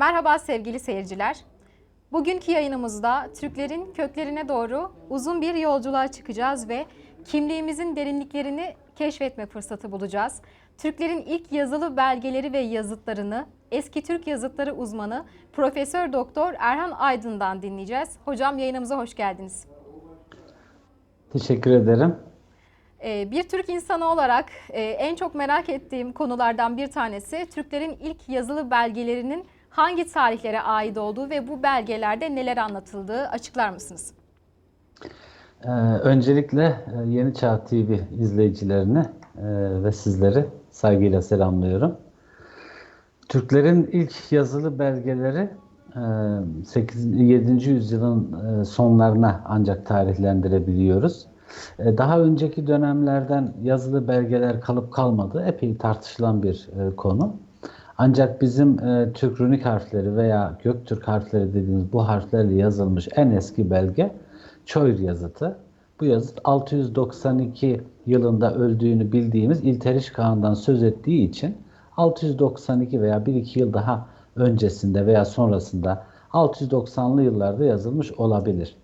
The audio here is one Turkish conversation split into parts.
Merhaba sevgili seyirciler. Bugünkü yayınımızda Türklerin köklerine doğru uzun bir yolculuğa çıkacağız ve kimliğimizin derinliklerini keşfetme fırsatı bulacağız. Türklerin ilk yazılı belgeleri ve yazıtlarını eski Türk yazıtları uzmanı Profesör Doktor Erhan Aydın'dan dinleyeceğiz. Hocam yayınımıza hoş geldiniz. Teşekkür ederim. Ee, Bir Türk insanı olarak e, en çok merak ettiğim konulardan bir tanesi Türklerin ilk yazılı belgelerinin hangi tarihlere ait olduğu ve bu belgelerde neler anlatıldığı açıklar mısınız? Ee, öncelikle e, Yeni Çağ TV izleyicilerini e, ve sizleri saygıyla selamlıyorum. Türklerin ilk yazılı belgeleri e, 8. 7. yüzyılın e, sonlarına ancak tarihlendirebiliyoruz. E, Daha önceki dönemlerden yazılı belgeler kalıp kalmadı. Epey tartışılan bir e, konu. Ancak bizim e, Türk runik harfleri veya Göktürk harfleri dediğimiz bu harflerle yazılmış en eski belge Çoyr yazıtı. Bu yazıt 692 yılında öldüğünü bildiğimiz İlteriş Kağan'dan söz ettiği için 692 veya 1-2 yıl daha öncesinde veya sonrasında 690'lı yıllarda yazılmış olabilir.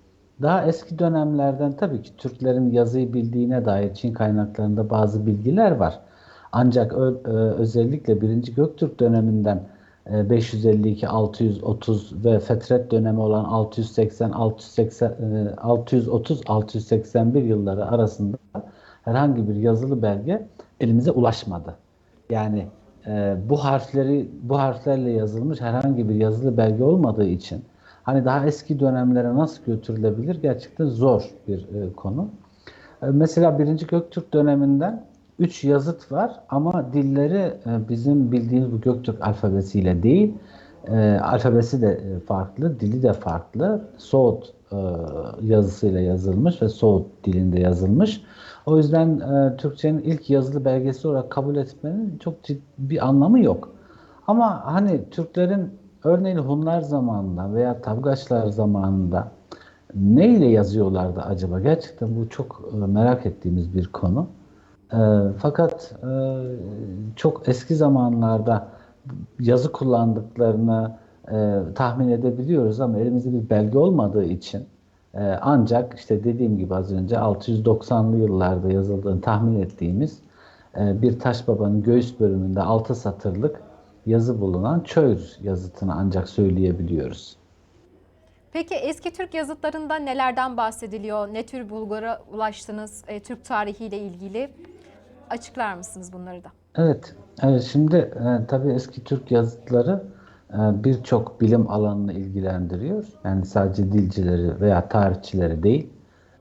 Daha eski dönemlerden tabii ki Türklerin yazıyı bildiğine dair Çin kaynaklarında bazı bilgiler var. Ancak e, özellikle 1. Göktürk döneminden e, 552 630 ve Fetret dönemi olan 680 680 e, 630 681 yılları arasında herhangi bir yazılı belge elimize ulaşmadı. Yani e, bu harfleri bu harflerle yazılmış herhangi bir yazılı belge olmadığı için hani daha eski dönemlere nasıl götürülebilir gerçekten zor bir e, konu. E, Mesela 1. Göktürk döneminden 3 yazıt var ama dilleri e, bizim bildiğimiz bu Göktürk alfabesiyle değil. E, alfabesi de e, farklı, dili de farklı. Soğut e, yazısıyla yazılmış ve Soğut dilinde yazılmış. O yüzden e, Türkçenin ilk yazılı belgesi olarak kabul etmenin çok ciddi bir anlamı yok. Ama hani Türklerin örneğin Hunlar zamanında veya Tabgaçlar zamanında ne ile yazıyorlardı acaba? Gerçekten bu çok e, merak ettiğimiz bir konu. E, fakat e, çok eski zamanlarda yazı kullandıklarını e, tahmin edebiliyoruz ama elimizde bir belge olmadığı için e, ancak işte dediğim gibi az önce 690'lı yıllarda yazıldığını tahmin ettiğimiz e, bir taş babanın göğüs bölümünde 6 satırlık yazı bulunan Çöğür yazıtını ancak söyleyebiliyoruz. Peki eski Türk yazıtlarında nelerden bahsediliyor? Ne tür bulgulara ulaştınız e, Türk tarihiyle ilgili? Açıklar mısınız bunları da? Evet, evet şimdi e, tabii eski Türk yazıtları e, birçok bilim alanını ilgilendiriyor. Yani sadece dilcileri veya tarihçileri değil,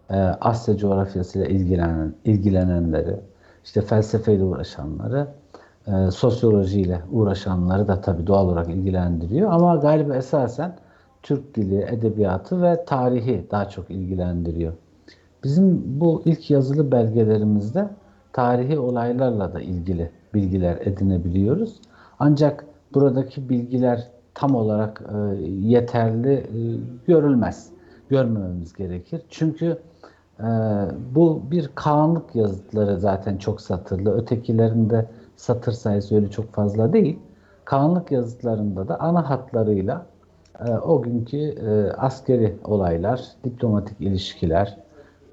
e, Asya coğrafyasıyla ilgilenen, ilgilenenleri, işte felsefeyle uğraşanları, e, sosyolojiyle uğraşanları da tabii doğal olarak ilgilendiriyor. Ama galiba esasen Türk dili, edebiyatı ve tarihi daha çok ilgilendiriyor. Bizim bu ilk yazılı belgelerimizde tarihi olaylarla da ilgili bilgiler edinebiliyoruz. Ancak buradaki bilgiler tam olarak e, yeterli e, görülmez. Görmememiz gerekir. Çünkü e, bu bir Kağanlık yazıtları zaten çok satırlı. Ötekilerinde satır sayısı öyle çok fazla değil. Kağanlık yazıtlarında da ana hatlarıyla e, o günkü e, askeri olaylar, diplomatik ilişkiler,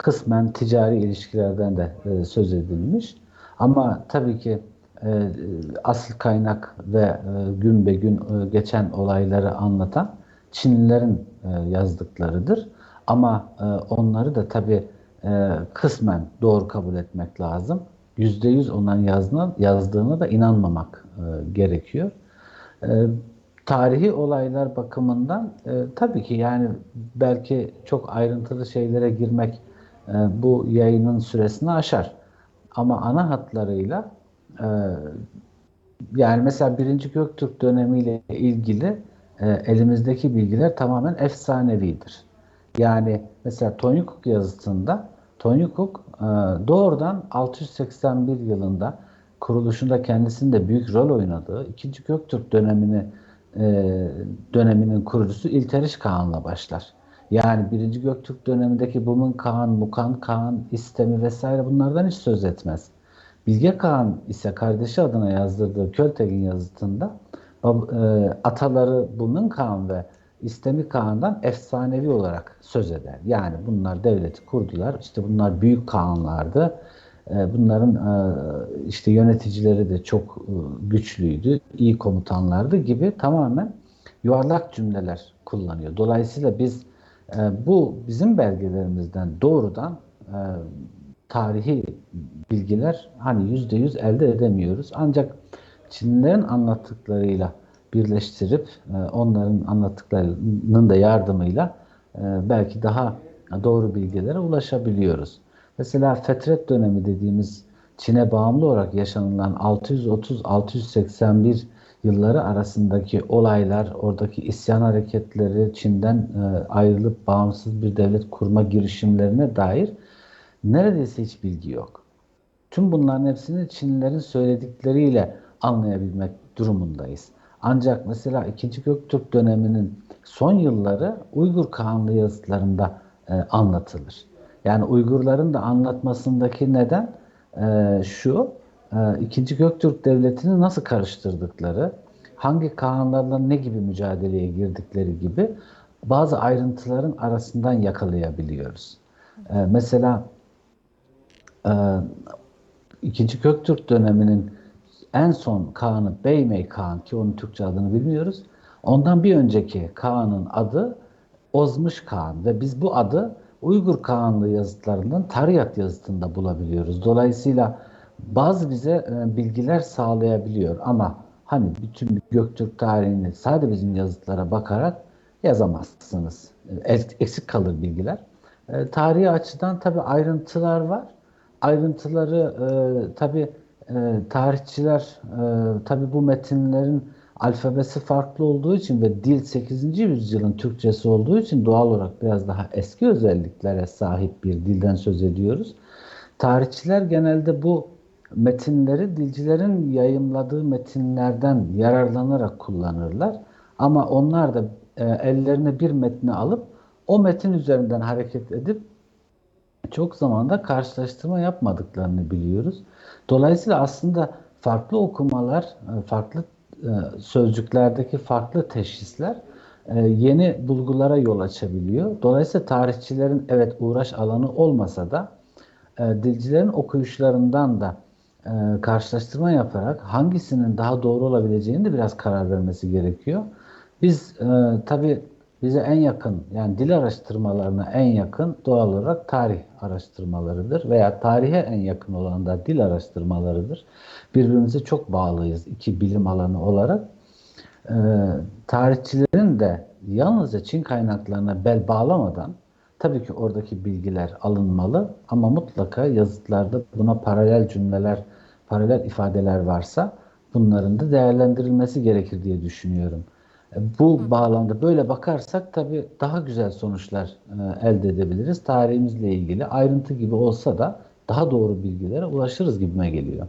kısmen ticari ilişkilerden de e, söz edilmiş. Ama tabii ki e, asıl kaynak ve e, gün be gün e, geçen olayları anlatan Çinlilerin e, yazdıklarıdır. Ama e, onları da tabii e, kısmen doğru kabul etmek lazım. Yüzde yüz onların yazdığına, yazdığına da inanmamak e, gerekiyor. E, tarihi olaylar bakımından e, tabii ki yani belki çok ayrıntılı şeylere girmek e, bu yayının süresini aşar. Ama ana hatlarıyla e, yani mesela 1. Göktürk dönemiyle ilgili e, elimizdeki bilgiler tamamen efsanevidir. Yani mesela Tonyukuk yazısında Tonyukuk doğrudan 681 yılında kuruluşunda kendisinde büyük rol oynadığı 2. Göktürk dönemini döneminin kurucusu İlteriş Kağan'la başlar. Yani 1. Göktürk dönemindeki Bumun Kağan, Mukan Kağan, İstemi vesaire bunlardan hiç söz etmez. Bilge Kağan ise kardeşi adına yazdırdığı Költegin yazıtında e, ataları Bunun Kağan ve İstemi Kağan'dan efsanevi olarak söz eder. Yani bunlar devleti kurdular. İşte bunlar büyük kağanlardı. E, Bunların e, işte yöneticileri de çok güçlüydü, iyi komutanlardı gibi tamamen yuvarlak cümleler kullanıyor. Dolayısıyla biz e, bu bizim belgelerimizden doğrudan e, tarihi bilgiler hani yüzde yüz elde edemiyoruz. Ancak Çinlilerin anlattıklarıyla birleştirip e, onların anlattıklarının da yardımıyla e, belki daha doğru bilgilere ulaşabiliyoruz. Mesela Fetret dönemi dediğimiz Çin'e bağımlı olarak yaşanılan 630-681 yılları arasındaki olaylar, oradaki isyan hareketleri, Çin'den e, ayrılıp bağımsız bir devlet kurma girişimlerine dair neredeyse hiç bilgi yok. Tüm bunların hepsini Çinlilerin söyledikleriyle anlayabilmek durumundayız. Ancak mesela 2. Göktürk döneminin son yılları Uygur Kağanlığı yazıtlarında e, anlatılır. Yani Uygurların da anlatmasındaki neden e, şu, e, 2. Göktürk Devleti'ni nasıl karıştırdıkları, hangi Kağanlarla ne gibi mücadeleye girdikleri gibi bazı ayrıntıların arasından yakalayabiliyoruz. E, mesela e, İkinci Göktürk döneminin en son Kağan'ı Beymey Kağan ki onun Türkçe adını bilmiyoruz. Ondan bir önceki Kağan'ın adı Ozmuş Kağan ve biz bu adı Uygur Kağanlığı yazıtlarından Tariyat yazıtında bulabiliyoruz. Dolayısıyla bazı bize e, bilgiler sağlayabiliyor ama hani bütün Göktürk tarihini sadece bizim yazıtlara bakarak yazamazsınız. E, Eksik kalır bilgiler. E, tarihi açıdan tabii ayrıntılar var. Ayrıntıları tabii e, tarihçiler tabii bu metinlerin alfabesi farklı olduğu için ve dil 8. yüzyılın Türkçesi olduğu için doğal olarak biraz daha eski özelliklere sahip bir dilden söz ediyoruz. Tarihçiler genelde bu metinleri dilcilerin yayımladığı metinlerden yararlanarak kullanırlar. Ama onlar da e, ellerine bir metni alıp o metin üzerinden hareket edip çok zamanda karşılaştırma yapmadıklarını biliyoruz. Dolayısıyla aslında farklı okumalar, e, farklı e, sözcüklerdeki farklı teşhisler e, yeni bulgulara yol açabiliyor. Dolayısıyla tarihçilerin evet uğraş alanı olmasa da dilcilerin okuyuşlarından da karşılaştırma yaparak hangisinin daha doğru olabileceğini de biraz karar vermesi gerekiyor. Biz tabii bize en yakın yani dil araştırmalarına en yakın doğal olarak tarih araştırmalarıdır veya tarihe en yakın olan da dil araştırmalarıdır. Birbirimize çok bağlıyız iki bilim alanı olarak. Ee, tarihçilerin de yalnızca Çin kaynaklarına bel bağlamadan tabii ki oradaki bilgiler alınmalı ama mutlaka yazıtlarda buna paralel cümleler, paralel ifadeler varsa bunların da değerlendirilmesi gerekir diye düşünüyorum. Bu bağlamda böyle bakarsak tabii daha güzel sonuçlar e, elde edebiliriz. Tarihimizle ilgili ayrıntı gibi olsa da daha doğru bilgilere ulaşırız gibime geliyor.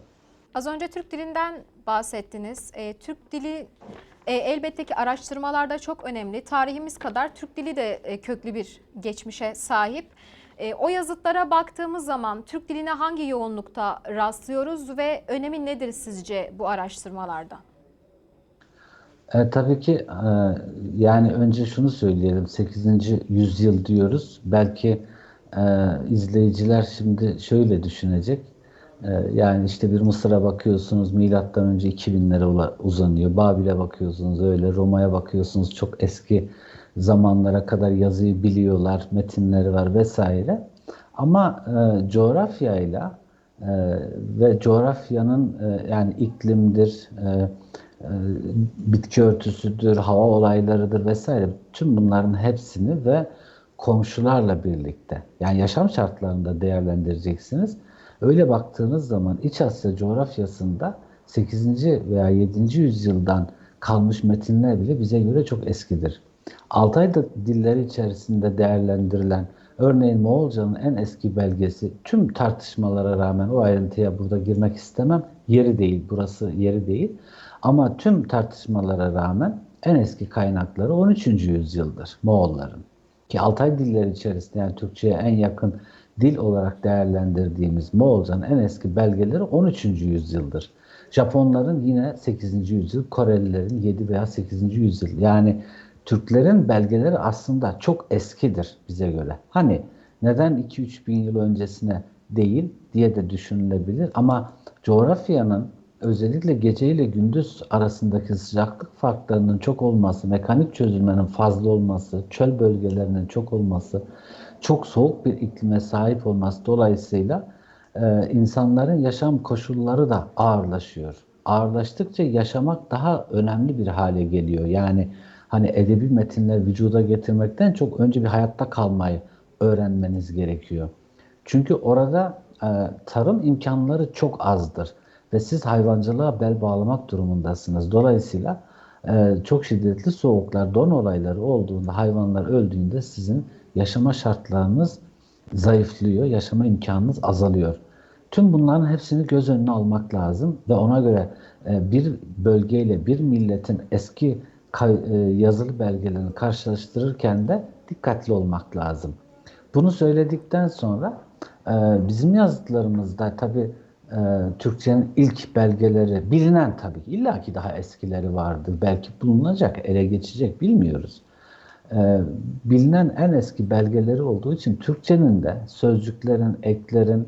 Az önce Türk dilinden bahsettiniz. E, Türk dili e, elbette ki araştırmalarda çok önemli. Tarihimiz kadar Türk dili de e, köklü bir geçmişe sahip. E, o yazıtlara baktığımız zaman Türk diline hangi yoğunlukta rastlıyoruz ve önemi nedir sizce bu araştırmalarda? E, tabii ki e, yani önce şunu söyleyelim 8. yüzyıl diyoruz. Belki e, izleyiciler şimdi şöyle düşünecek. E, yani işte bir Mısır'a bakıyorsunuz milattan önce 2000'lere uzanıyor. Babil'e bakıyorsunuz öyle. Roma'ya bakıyorsunuz çok eski zamanlara kadar yazıyı biliyorlar. Metinleri var vesaire. Ama e, coğrafyayla e, ve coğrafyanın e, yani iklimdir, e, e, bitki örtüsüdür, hava olaylarıdır vesaire. Tüm bunların hepsini ve komşularla birlikte yani yaşam şartlarında değerlendireceksiniz. Öyle baktığınız zaman İç Asya coğrafyasında 8. veya 7. yüzyıldan kalmış metinler bile bize göre çok eskidir. Altay dilleri içerisinde değerlendirilen örneğin Moğolcanın en eski belgesi tüm tartışmalara rağmen o ayrıntıya burada girmek istemem. Yeri değil, burası yeri değil. Ama tüm tartışmalara rağmen en eski kaynakları 13. yüzyıldır Moğolların. Ki Altay dilleri içerisinde yani Türkçe'ye en yakın dil olarak değerlendirdiğimiz Moğolcanın en eski belgeleri 13. yüzyıldır. Japonların yine 8. yüzyıl, Korelilerin 7 veya 8. yüzyıl. Yani Türklerin belgeleri aslında çok eskidir bize göre. Hani neden 2-3 bin yıl öncesine değil diye de düşünülebilir. Ama coğrafyanın özellikle gece ile gündüz arasındaki sıcaklık farklarının çok olması, mekanik çözülmenin fazla olması, çöl bölgelerinin çok olması, çok soğuk bir iklime sahip olması dolayısıyla e, insanların yaşam koşulları da ağırlaşıyor. Ağırlaştıkça yaşamak daha önemli bir hale geliyor. Yani hani edebi metinler vücuda getirmekten çok önce bir hayatta kalmayı öğrenmeniz gerekiyor. Çünkü orada e, tarım imkanları çok azdır ve siz hayvancılığa bel bağlamak durumundasınız. Dolayısıyla e, çok şiddetli soğuklar, don olayları olduğunda, hayvanlar öldüğünde sizin yaşama şartlarınız zayıflıyor, yaşama imkanınız azalıyor. Tüm bunların hepsini göz önüne almak lazım ve ona göre e, bir bölgeyle bir milletin eski e, yazılı belgelerini karşılaştırırken de dikkatli olmak lazım. Bunu söyledikten sonra e, bizim yazıtlarımızda tabi Türkçenin ilk belgeleri bilinen tabii illaki daha eskileri vardır. Belki bulunacak, ele geçecek bilmiyoruz. E, bilinen en eski belgeleri olduğu için Türkçenin de sözcüklerin, eklerin,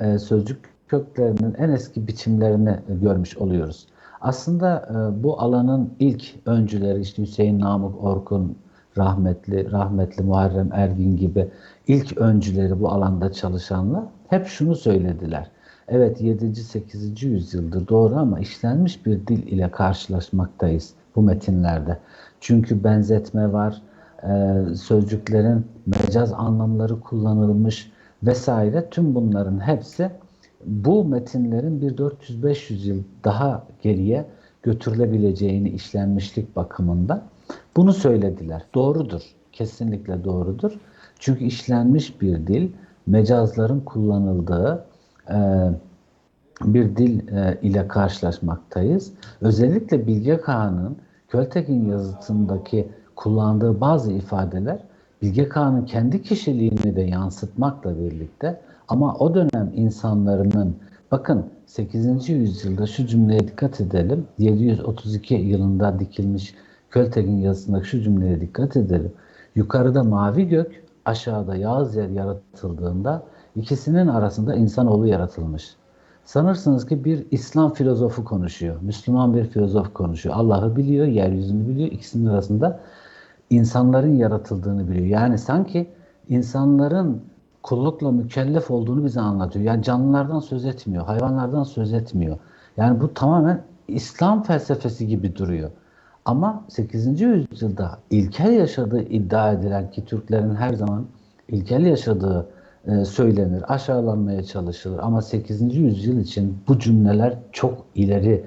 e, sözcük köklerinin en eski biçimlerini görmüş oluyoruz. Aslında e, bu alanın ilk öncüleri işte Hüseyin Namık Orkun rahmetli, rahmetli Muharrem Ergin gibi ilk öncüleri bu alanda çalışanlar hep şunu söylediler. Evet 7. 8. yüzyıldır doğru ama işlenmiş bir dil ile karşılaşmaktayız bu metinlerde. Çünkü benzetme var, e, sözcüklerin mecaz anlamları kullanılmış vesaire tüm bunların hepsi bu metinlerin bir 400-500 yıl daha geriye götürülebileceğini işlenmişlik bakımında bunu söylediler. Doğrudur. Kesinlikle doğrudur. Çünkü işlenmiş bir dil, mecazların kullanıldığı e, bir dil e, ile karşılaşmaktayız. Özellikle Bilge Kağan'ın Költekin yazıtındaki kullandığı bazı ifadeler Bilge Kağan'ın kendi kişiliğini de yansıtmakla birlikte ama o dönem insanların bakın 8. yüzyılda şu cümleye dikkat edelim. 732 yılında dikilmiş Költekin yazısındaki şu cümleye dikkat edelim. Yukarıda mavi gök, aşağıda yağız yer yaratıldığında ikisinin arasında insanoğlu yaratılmış. Sanırsınız ki bir İslam filozofu konuşuyor. Müslüman bir filozof konuşuyor. Allah'ı biliyor, yeryüzünü biliyor. İkisinin arasında insanların yaratıldığını biliyor. Yani sanki insanların kullukla mükellef olduğunu bize anlatıyor. Yani canlılardan söz etmiyor, hayvanlardan söz etmiyor. Yani bu tamamen İslam felsefesi gibi duruyor. Ama 8. yüzyılda ilkel yaşadığı iddia edilen ki Türklerin her zaman ilkel yaşadığı e, söylenir, aşağılanmaya çalışılır. Ama 8. yüzyıl için bu cümleler çok ileri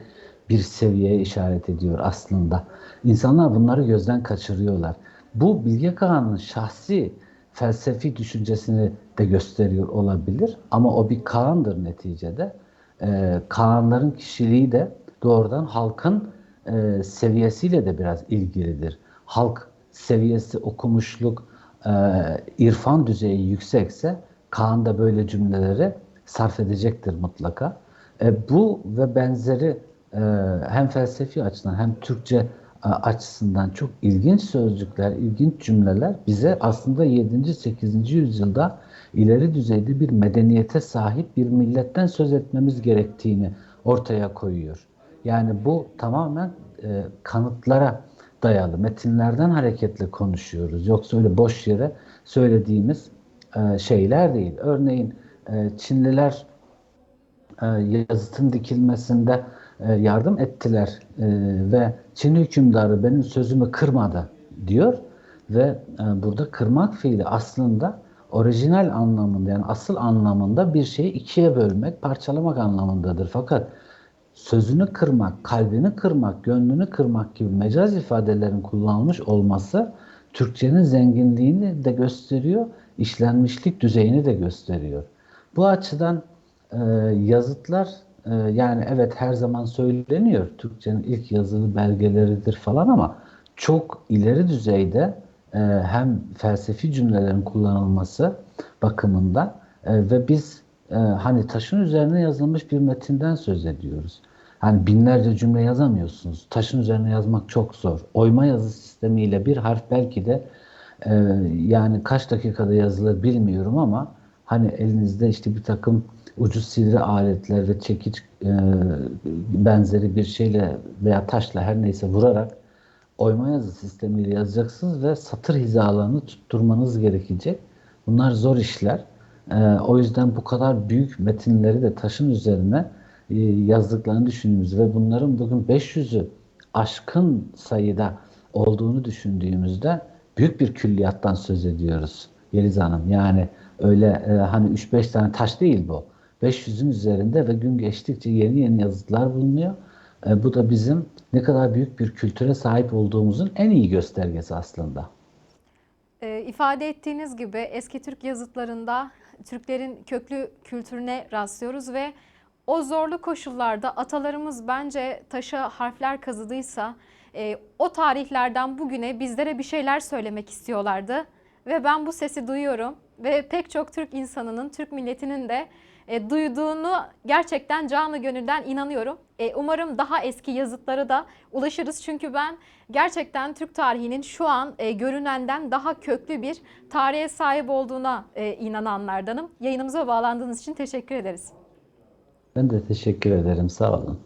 bir seviyeye işaret ediyor aslında. İnsanlar bunları gözden kaçırıyorlar. Bu Bilge Kağan'ın şahsi felsefi düşüncesini de gösteriyor olabilir. Ama o bir Kağan'dır neticede. Ee, Kağanların kişiliği de doğrudan halkın e, seviyesiyle de biraz ilgilidir. Halk seviyesi, okumuşluk, e, irfan düzeyi yüksekse Kaan da böyle cümleleri sarf edecektir mutlaka. E, bu ve benzeri e, hem felsefi açıdan hem Türkçe e, açısından çok ilginç sözcükler, ilginç cümleler bize aslında 7. 8. yüzyılda ileri düzeyde bir medeniyete sahip bir milletten söz etmemiz gerektiğini ortaya koyuyor. Yani bu tamamen e, kanıtlara dayalı, metinlerden hareketle konuşuyoruz. Yoksa öyle boş yere söylediğimiz şeyler değil. Örneğin e, Çinliler e, yazıtın dikilmesinde e, yardım ettiler e, ve Çin hükümdarı benim sözümü kırmadı diyor ve e, burada kırmak fiili aslında orijinal anlamında yani asıl anlamında bir şeyi ikiye bölmek, parçalamak anlamındadır. Fakat sözünü kırmak, kalbini kırmak, gönlünü kırmak gibi mecaz ifadelerin kullanılmış olması Türkçenin zenginliğini de gösteriyor, işlenmişlik düzeyini de gösteriyor. Bu açıdan e, yazıtlar e, yani evet her zaman söyleniyor Türkçenin ilk yazılı belgeleridir falan ama çok ileri düzeyde e, hem felsefi cümlelerin kullanılması bakımından e, ve biz e, hani taşın üzerine yazılmış bir metinden söz ediyoruz. Hani binlerce cümle yazamıyorsunuz. Taşın üzerine yazmak çok zor. Oyma yazı sistemiyle bir harf belki de e, yani kaç dakikada yazılır bilmiyorum ama hani elinizde işte bir takım ucuz sivri aletler çekiç e, benzeri bir şeyle veya taşla her neyse vurarak oyma yazı sistemiyle yazacaksınız ve satır hizalarını tutturmanız gerekecek. Bunlar zor işler. Ee, o yüzden bu kadar büyük metinleri de taşın üzerine e, yazdıklarını düşündüğümüz ve bunların bugün 500'ü aşkın sayıda olduğunu düşündüğümüzde büyük bir külliyattan söz ediyoruz Yeliz Hanım. Yani öyle e, hani 3-5 tane taş değil bu. 500'ün üzerinde ve gün geçtikçe yeni yeni yazıtlar bulunuyor. E, bu da bizim ne kadar büyük bir kültüre sahip olduğumuzun en iyi göstergesi aslında. E, ifade ettiğiniz gibi eski Türk yazıtlarında Türklerin köklü kültürüne rastlıyoruz ve o zorlu koşullarda atalarımız bence taşa harfler kazıdıysa e, o tarihlerden bugüne bizlere bir şeyler söylemek istiyorlardı. Ve ben bu sesi duyuyorum ve pek çok Türk insanının, Türk milletinin de e, duyduğunu gerçekten canı gönülden inanıyorum. E, umarım daha eski yazıtlara da ulaşırız. Çünkü ben gerçekten Türk tarihinin şu an e, görünenden daha köklü bir tarihe sahip olduğuna e, inananlardanım. Yayınımıza bağlandığınız için teşekkür ederiz. Ben de teşekkür ederim. Sağ olun.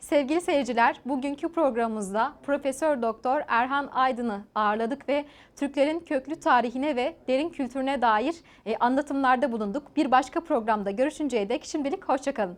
Sevgili seyirciler, bugünkü programımızda Profesör Doktor Erhan Aydın'ı ağırladık ve Türklerin köklü tarihine ve derin kültürüne dair e, anlatımlarda bulunduk. Bir başka programda görüşünceye dek şimdilik hoşçakalın.